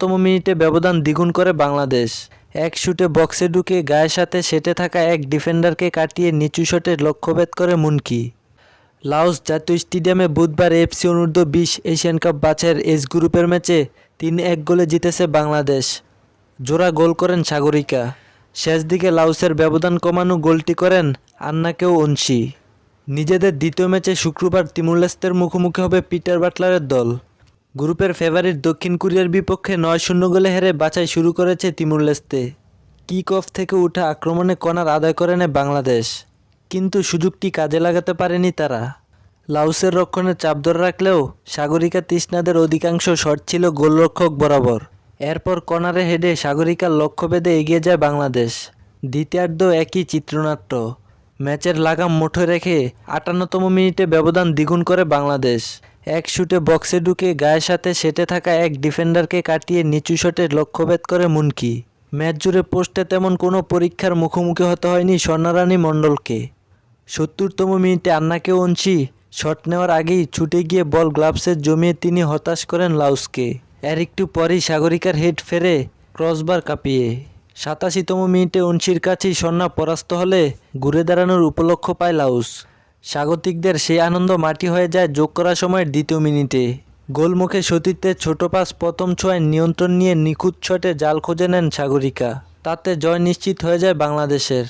তম মিনিটে ব্যবধান দ্বিগুণ করে বাংলাদেশ। এক শুটে বক্সে ঢুকে গায়ের সাথে সেটে থাকা এক ডিফেন্ডারকে কাটিয়ে নিচু শটে লক্ষ্যভেদ করে মুনকি। লাওস জাতীয় স্টেডিয়ামে বুধবার এফসি অনূর্ধ্ব বিশ এশিয়ান কাপ বাছাইয়ের এস গ্রুপের ম্যাচে তিন এক গোলে জিতেছে বাংলাদেশ। জোড়া গোল করেন সাগরিকা। শেষ দিকে লাউসের ব্যবধান কমানো গোলটি করেন আন্নাকেও অনসি নিজেদের দ্বিতীয় ম্যাচে শুক্রবার তিমুরলেস্তের মুখোমুখি হবে পিটার বাটলারের দল। গ্রুপের ফেভারিট দক্ষিণ কোরিয়ার বিপক্ষে নয় শূন্য গোলে হেরে বাছাই শুরু করেছে তিমুরলেস্তে কিক অফ থেকে উঠা আক্রমণে কণার আদায় করে নেয় বাংলাদেশ, কিন্তু সুযোগটি কাজে লাগাতে পারেনি তারা। লাউসের রক্ষণে চাপ ধরে রাখলেও সাগরিকা তৃষ্ণাদের অধিকাংশ শট ছিল গোলরক্ষক বরাবর। এরপর কর্নারে হেডে সাগরিকার লক্ষ্যভেদে এগিয়ে যায় বাংলাদেশ। দ্বিতীয়ার্ধ একই চিত্রনাট্য। ম্যাচের লাগাম মুঠো রেখে আটান্নতম মিনিটে ব্যবধান দ্বিগুণ করে বাংলাদেশ। এক শুটে বক্সে ঢুকে গায়ের সাথে সেটে থাকা এক ডিফেন্ডারকে কাটিয়ে নিচু শটে লক্ষ্যভেদ করে মুনকি। ম্যাচ জুড়ে পোস্টে তেমন কোনো পরীক্ষার মুখোমুখি হতে হয়নি স্বর্ণারানী মণ্ডলকে। সত্তরতম মিনিটে আন্নাকে অনছি শট নেওয়ার আগেই ছুটে গিয়ে বল গ্লাভসে জমিয়ে তিনি হতাশ করেন লাউসকে। এর একটু পরেই সাগরিকার হেড ফেরে ক্রসবার কাঁপিয়ে। সাতাশিতম মিনিটে অনসির কাছেই স্বর্ণা পরাস্ত হলে ঘুরে দাঁড়ানোর উপলক্ষ পায় লাউস। স্বাগতিকদের সেই আনন্দ মাটি হয়ে যায় যোগ করা সময়ের দ্বিতীয় মিনিটে। গোলমুখে সতীর্থের ছোট পাস প্রথম ছোঁয়ায় নিয়ন্ত্রণ নিয়ে নিখুঁত ছটে জাল খুঁজে নেন সাগরিকা। তাতে জয় নিশ্চিত হয়ে যায় বাংলাদেশের।